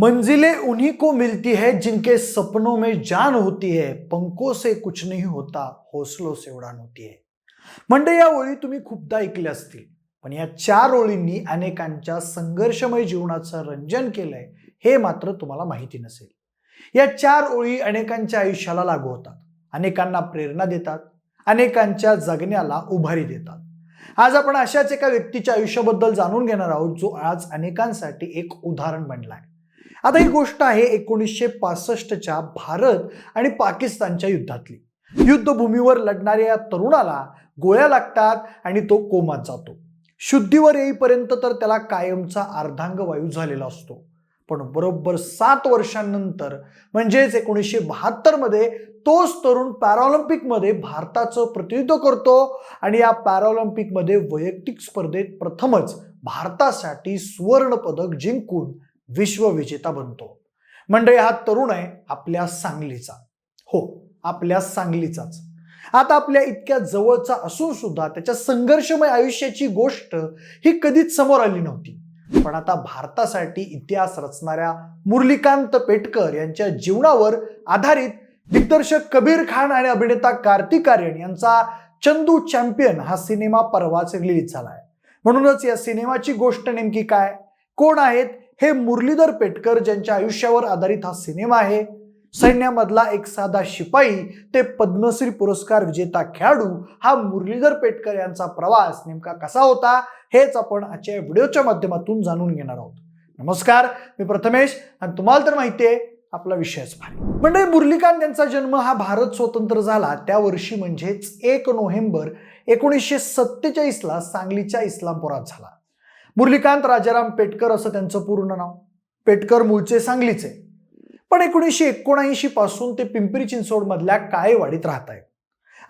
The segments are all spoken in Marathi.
मंजिलें उन्हीं को मिलती है जिनके सपनों में जान होती है पंखों से कुछ नहीं होता हौसलों से उडान होती है। म्हणजे या ओळी तुम्ही खूपदा ऐकल्या असतील पण या चार ओळींनी अनेकांच्या संघर्षमय जीवनाचं रंजन केलंय हे मात्र तुम्हाला माहिती नसेल. या चार ओळी अनेकांच्या आयुष्याला लागू होतात अनेकांना प्रेरणा देतात अनेकांच्या जगण्याला उभारी देतात. आज आपण अशाच एका व्यक्तीच्या आयुष्याबद्दल जाणून घेणार आहोत जो आज अनेकांसाठी एक उदाहरण बनलाय. आता ही गोष्ट आहे एकोणीसशे पासष्टच्या भारत आणि पाकिस्तानच्या युद्धातली. युद्धभूमीवर लढणाऱ्या या तरुणाला गोळ्या लागतात आणि तो कोमात जातो. शुद्धीवर येईपर्यंत तर त्याला कायमचा अर्धांग वायू झालेला असतो. पण बरोबर सात वर्षांनंतर म्हणजेच एकोणीसशे बहात्तरमध्ये तोच तरुण पॅराऑलिम्पिकमध्ये भारताचं प्रतिनिधित्व करतो आणि या पॅराऑलिम्पिकमध्ये वैयक्तिक स्पर्धेत प्रथमच भारतासाठी सुवर्णपदक जिंकून विश्वविजेता बनतो. म्हणजे हा तरुण आहे आपल्या सांगलीचा. हो आपल्या सांगलीचाच. आता आपल्या इतक्या जवळचा असून सुद्धा त्याच्या संघर्षमय आयुष्याची गोष्ट ही कधीच समोर आली नव्हती. पण आता भारतासाठी इतिहास रचणाऱ्या मुरलीकांत पेटकर यांच्या जीवनावर आधारित दिग्दर्शक कबीर खान आणि अभिनेता कार्तिक आर्यन यांचा चंदू चॅम्पियन हा सिनेमा परवाच रिलीज झालाय. म्हणूनच या सिनेमाची गोष्ट नेमकी काय? कोण आहेत? हे मुरलीधर पेटकर ज्यांच्या आयुष्यावर आधारित हा सिनेमा आहे सैन्यामधला एक साधा शिपाई ते पद्मश्री पुरस्कार विजेता खेळाडू हा मुरलीधर पेटकर यांचा प्रवास नेमका कसा होता हेच आपण आजच्या व्हिडिओच्या माध्यमातून जाणून घेणार आहोत. नमस्कार मी प्रथमेश आणि तुम्हाला तर माहिती आहे आपला विषयच भारी. म्हणजे मुरलीकांत यांचा जन्म हा भारत स्वतंत्र झाला त्या वर्षी म्हणजेच एक नोव्हेंबर एकोणीसशे सत्तेचाळीसला सांगलीच्या इस्लामपुरात झाला. मुरलीकांत राजाराम पेटकर असं त्यांचं पूर्ण नाव. पेटकर मूळचे सांगलीचे. पण एकोणीसशे एकोणऐंशी पासून ते पिंपरी चिंचवडमधल्या काळेवाडीत राहत आहेत.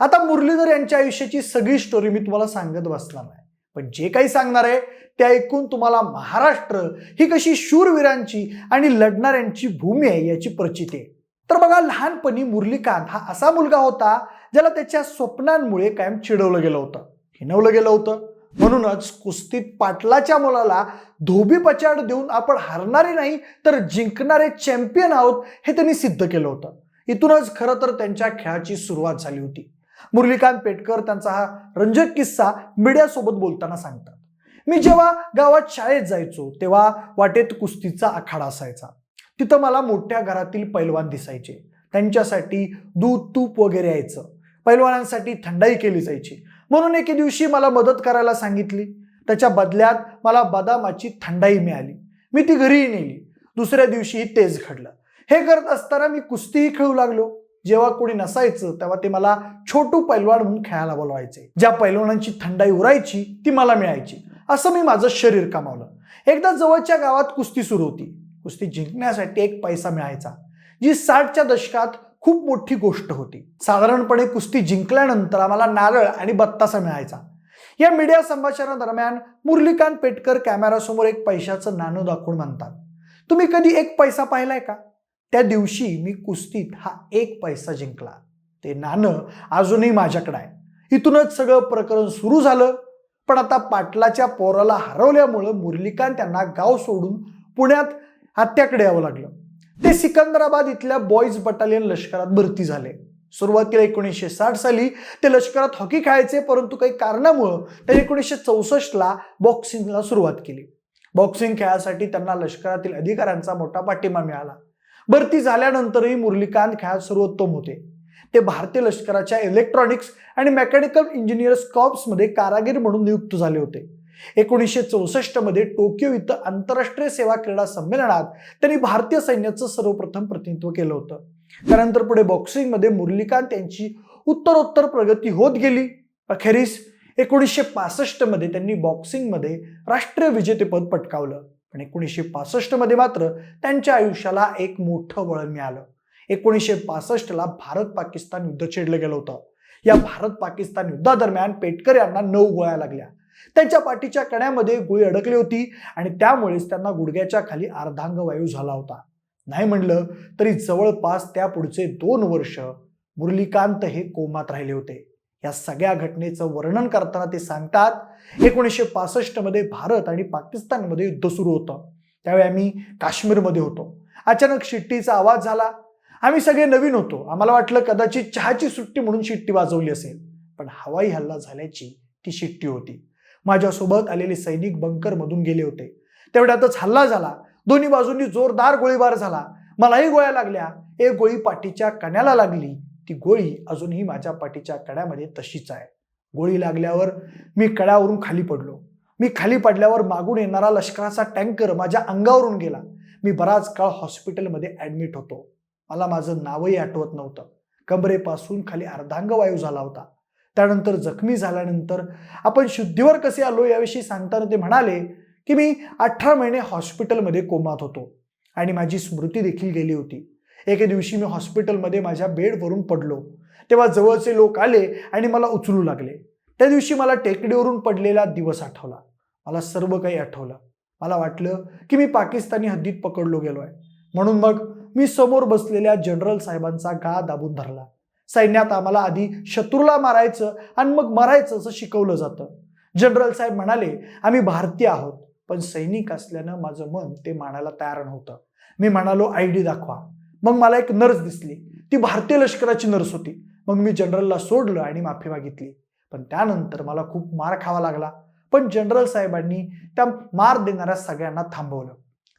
आता मुरलीधर यांच्या आयुष्याची सगळी स्टोरी मी तुम्हाला सांगत बसणार नाही. पण जे काही सांगणार आहे ते ऐकून तुम्हाला महाराष्ट्र ही कशी शूरवीरांची आणि लढणाऱ्यांची भूमी आहे याची प्रचिती आहे. तर बघा लहानपणी मुरलीकांत हा असा मुलगा होता ज्याला त्याच्या स्वप्नांमुळे कायम चिडवलं गेलं होतं. हिनवलं गेलं होतं. म्हणूनच कुस्तीत पाटलाच्या मुलाला धोबी पचाड देऊन आपण हरणारे नाही तर जिंकणारे चॅम्पियन आहोत हे त्यांनी सिद्ध केलं होतं. इथूनच खरं तर त्यांच्या खेळाची सुरुवात झाली होती. मुरलीकांत पेटकर त्यांचा हा रंजक किस्सा मीडियासोबत बोलताना सांगतात. मी जेव्हा गावात शाळेत जायचो तेव्हा वाटेत कुस्तीचा आखाडा असायचा. तिथं मला मोठ्या घरातील पैलवान दिसायचे. त्यांच्यासाठी दूध तूप वगैरे यायचं. पैलवानांसाठी थंडाई केली जायची. म्हणून एके दिवशी मला मदत करायला सांगितली. त्याच्या बदल्यात मला बदामाची थंडाई मिळाली. मी ती घरीही नेली. दुसऱ्या दिवशी तेज घडलं. हे करत असताना मी कुस्तीही खेळू लागलो. जेव्हा कोणी नसायचं तेव्हा ते मला छोटू पैलवान म्हणून खेळायला बोलवायचे. ज्या पैलवानांची थंडाई उरायची ती मला मिळायची. असं मी माझं शरीर कमावलं. एकदा जवळच्या गावात कुस्ती सुरू होती. कुस्ती जिंकण्यासाठी एक पैसा मिळायचा. जी साठच्या दशकात खूप मोठी गोष्ट होती. साधारणपणे कुस्ती जिंकल्यानंतर आम्हाला नारळ आणि बत्तासा मिळायचा. या मीडिया संभाषणादरम्यान मुरलीकांत पेटकर कॅमेरासमोर एक पैशाचं नाणं दाखवून म्हणतात तुम्ही कधी एक पैसा पाहिलाय का? त्या दिवशी मी कुस्तीत हा एक पैसा जिंकला. ते नाणं अजूनही माझ्याकडे आहे. इथूनच सगळं प्रकरण सुरू झालं. पण आता पाटलाच्या पोराला हरवल्यामुळं मुरलीकांत त्यांना गाव सोडून पुण्यात आत्याकडे यावं लागलं. ते सिकंदराबाद इथल्या बॉईज बटालियन लष्करात भरती झाले. सुरुवातीला एकोणीसशे साठ साली ते लष्करात हॉकी खेळायचे परंतु काही कारणामुळं त्यांनी एकोणीसशे चौसष्टला बॉक्सिंगला सुरुवात केली. बॉक्सिंग खेळासाठी त्यांना लष्करातील अधिकाऱ्यांचा मोठा पाठिंबा मिळाला. भरती झाल्यानंतरही मुरलीकांत खेळात सर्वोत्तम होते. ते भारतीय लष्कराच्या इलेक्ट्रॉनिक्स आणि मेकॅनिकल इंजिनियर्स कॉप्समध्ये कारागीर म्हणून नियुक्त झाले होते. एकोणीसशे चौसष्टमध्ये टोकियो इथं आंतरराष्ट्रीय सेवा क्रीडा संमेलनात त्यांनी भारतीय सैन्याचं सर्वप्रथम प्रतिनिधित्व केलं होतं. त्यानंतर पुढे बॉक्सिंगमध्ये मुरलीकांत यांची उत्तरोत्तर प्रगती होत गेली. अखेरीस एकोणीसशे पासष्टमध्ये त्यांनी बॉक्सिंगमध्ये राष्ट्रीय विजेतेपद पटकावलं. पण एकोणीसशे पासष्टमध्ये मात्र त्यांच्या आयुष्याला एक मोठं वळण मिळालं. एकोणीसशे पासष्टला भारत पाकिस्तान युद्ध छेडलं गेलं होतं. या भारत पाकिस्तान युद्धादरम्यान पेटकर यांना नऊ गोळ्या लागल्या. त्यांच्या पाठीच्या कण्यामध्ये गोळी अडकली होती आणि त्यामुळेच त्यांना गुडघ्याच्या खाली अर्धांगवायू झाला होता. नाही म्हणलं तरी जवळपास त्या पुढचे दोन वर्ष मुरलीकांत हे कोमात राहिले होते. या सगळ्या घटनेचं वर्णन करताना ते सांगतात एकोणीसशे पासष्टमध्ये भारत आणि पाकिस्तानमध्ये युद्ध सुरू होतं. त्यावेळी आम्ही काश्मीरमध्ये होतो. अचानक शिट्टीचा आवाज झाला. आम्ही सगळे नवीन होतो. आम्हाला वाटलं कदाचित चहाची सुट्टी म्हणून शिट्टी वाजवली असेल. पण हवाई हल्ला झाल्याची ती शिट्टी होती. माझ्यासोबत आलेले सैनिक बंकरमधून गेले होते. तेवढ्यातच हल्ला झाला. दोन्ही बाजूंनी जोरदार गोळीबार झाला. मलाही गोळ्या लागल्या. एक गोळी पाठीच्या कण्याला लागली. ती गोळी अजूनही माझ्या पाठीच्या कड्यामध्ये तशीच आहे. गोळी लागल्यावर मी कड्यावरून खाली पडलो. मी खाली पडल्यावर मागून येणारा लष्कराचा टँकर माझ्या अंगावरून गेला. मी बराच काळ हॉस्पिटलमध्ये ॲडमिट होतो. मला माझं नावही आठवत नव्हतं. कमरेपासून खाली अर्धांग वायू झाला होता. त्यानंतर जखमी झाल्यानंतर आपण शुद्धीवर कसे आलो याविषयी सांगताना ते म्हणाले की मी अठरा महिने हॉस्पिटलमध्ये कोमात होतो आणि माझी स्मृती देखील गेली होती. एके दिवशी मी हॉस्पिटलमध्ये माझ्या बेडवरून पडलो. तेव्हा जवळचे लोक आले आणि मला उचलू लागले. त्या दिवशी मला टेकडीवरून पडलेला दिवस आठवला. मला सर्व काही आठवलं. मला वाटलं की मी पाकिस्तानी हद्दीत पकडलो गेलो आहे म्हणून मग मी समोर बसलेल्या जनरल साहेबांचा गा दाबून धरला. सैन्यात आम्हाला आधी शत्रूला मारायचं आणि मग मरायचं असं शिकवलं जातं. जनरल साहेब म्हणाले आम्ही भारतीय आहोत पण सैनिक असल्यानं माझं मन ते मानायला तयार नव्हतं. मी म्हणालो आय डी दाखवा. मग मला एक नर्स दिसली. ती भारतीय लष्कराची नर्स होती. मग मी जनरलला सोडलं आणि माफी मागितली पण त्यानंतर मला खूप मार खावा लागला. पण जनरल साहेबांनी त्या मार देणाऱ्या सगळ्यांना थांबवलं.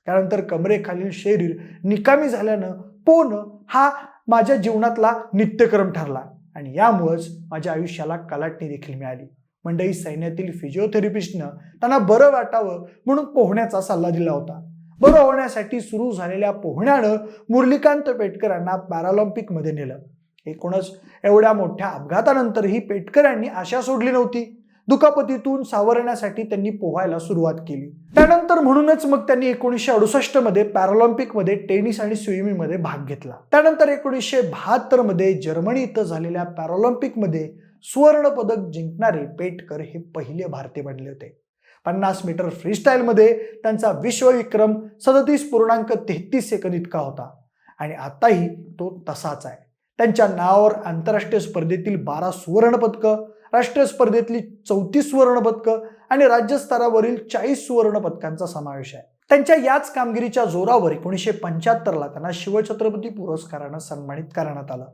त्यानंतर कमरेखालील शरीर निकामी झाल्यानं पोहणं हा माझ्या जीवनातला नित्यक्रम ठरला आणि यामुळंच माझ्या आयुष्याला कलाटणी देखील मिळाली. मंडळी सैन्यातील फिजिओथेरपिस्टनं त्यांना बरं वाटावं म्हणून पोहण्याचा सल्ला दिला होता. बरं होण्यासाठी सुरू झालेल्या पोहण्यानं मुरलीकांत पेटकरांना पॅरालॉम्पिकमध्ये नेलं. एकूणच एवढ्या मोठ्या अपघातानंतरही पेटकरांनी आशा सोडली नव्हती. दुखापतीतून सावरण्यासाठी त्यांनी पोहायला सुरुवात केली. त्यानंतर म्हणूनच मग त्यांनी एकोणीसशे अडुसष्टमध्ये पॅरालॉम्पिकमध्ये टेनिस आणि स्विमिंगमध्ये भाग घेतला. त्यानंतर एकोणीसशे बहात्तरमध्ये जर्मनी इथं झालेल्या पॅरालॉम्पिकमध्ये सुवर्ण पदक जिंकणारे पेटकर हे पहिले भारतीय बनले होते. पन्नास मीटर फ्रीस्टाईलमध्ये त्यांचा विश्वविक्रम सदतीस पूर्णांक तेहतीस सेकंद इतका होता. आणि आताही तो तसाच आहे. त्यांच्या नावावर आंतरराष्ट्रीय स्पर्धेतील बारा सुवर्ण पदकं राष्ट्रीय स्पर्धेतली चौतीस सुवर्ण पदकं आणि राज्यस्तरावरील चाळीस सुवर्ण पदकांचा समावेश आहे. त्यांच्या याच कामगिरीच्या जोरावर एकोणीसशे पंच्याहत्तरला त्यांना शिवछत्रपती पुरस्कारानं सन्मानित करण्यात आलं.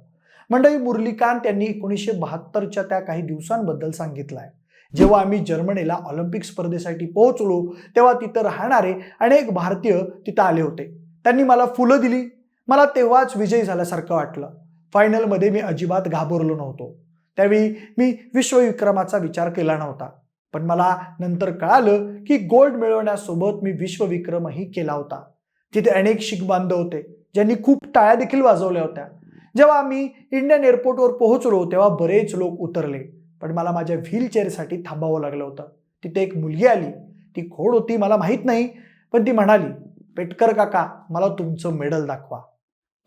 मंडळी मुरलीकांत यांनी एकोणीसशे बहात्तरच्या त्या काही दिवसांबद्दल सांगितलं आहे जेव्हा आम्ही जर्मनीला ऑलिम्पिक स्पर्धेसाठी पोहोचलो तेव्हा तिथं राहणारे अनेक भारतीय तिथं आले होते. त्यांनी मला फुलं दिली. मला तेव्हाच विजयी झाल्यासारखं वाटलं. फायनलमध्ये मी अजिबात घाबरलो नव्हतो. त्यावेळी मी विश्वविक्रमाचा विचार केला नव्हता. पण मला नंतर कळालं की गोल्ड मिळवण्यासोबत मी विश्वविक्रमही केला होता. तिथे अनेक शीख बांधव होते ज्यांनी खूप टाळ्या देखील वाजवल्या होत्या. जेव्हा आम्ही इंडियन एअरपोर्टवर पोहोचलो तेव्हा बरेच लोक उतरले. पण मला माझ्या व्हीलचेअरसाठी थांबावं लागलं होतं. तिथे एक मुलगी आली. ती खोड होती मला माहीत नाही पण ती म्हणाली पेटकर काका मला तुमचं मेडल दाखवा.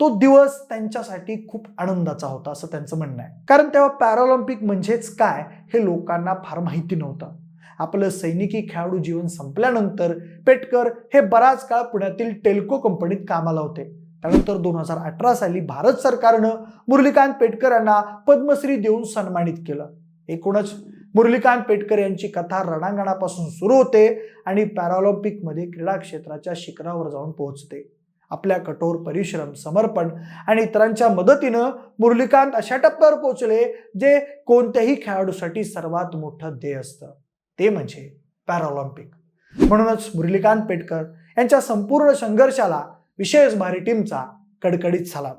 तो दिवस त्यांच्यासाठी खूप आनंदाचा होता असं त्यांचं म्हणणं आहे. कारण तेव्हा पॅराऑलिम्पिक म्हणजेच काय हे लोकांना फार माहिती नव्हतं. आपलं सैनिकी खेळाडू जीवन संपल्यानंतर पेटकर हे बराच काळ पुण्यातील टेल्को कंपनीत कामाला होते. त्यानंतर दोन हजार अठरा साली भारत सरकारनं मुरलीकांत पेटकर यांना पद्मश्री देऊन सन्मानित केलं. एकूणच मुरलीकांत पेटकर यांची कथा रणांगणापासून सुरू होते आणि पॅराऑलिम्पिकमध्ये क्रीडा क्षेत्राच्या शिखरावर जाऊन पोहोचते. आपल्या कठोर परिश्रम समर्पण आणि इतरांच्या मदतीनं मुरलीकांत अशा टप्प्यावर पोहोचले जे कोणत्याही खेळाडूसाठी सर्वात मोठं ध्येय असतं. ते म्हणजे पॅराऑलिम्पिक म्हणूनच मुरलीकांत पेटकर यांच्या संपूर्ण संघर्षाला विशेष भारी टीमचा कडकडीत सलाम.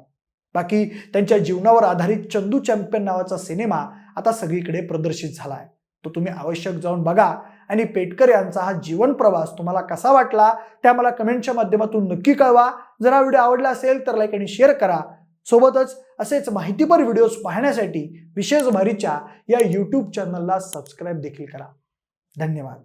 बाकी त्यांच्या जीवनावर आधारित चंदू चॅम्पियन नावाचा सिनेमा आता सगळीकडे प्रदर्शित झाला आहे तो तुम्ही आवश्यक जाऊन बघा. आणि पेटकर यांचा हा जीवन प्रवास तुम्हाला कसा वाटला त्या मला कमेंटच्या माध्यमातून नक्की कळवा. जर हा व्हिडिओ आवडला असेल तर लाईक आणि शेअर करा. सोबतच असेच माहितीपर व्हिडिओज पाहण्यासाठी विशेष भारीच्या या यूट्यूब चॅनलला सबस्क्राईब देखील करा. धन्यवाद.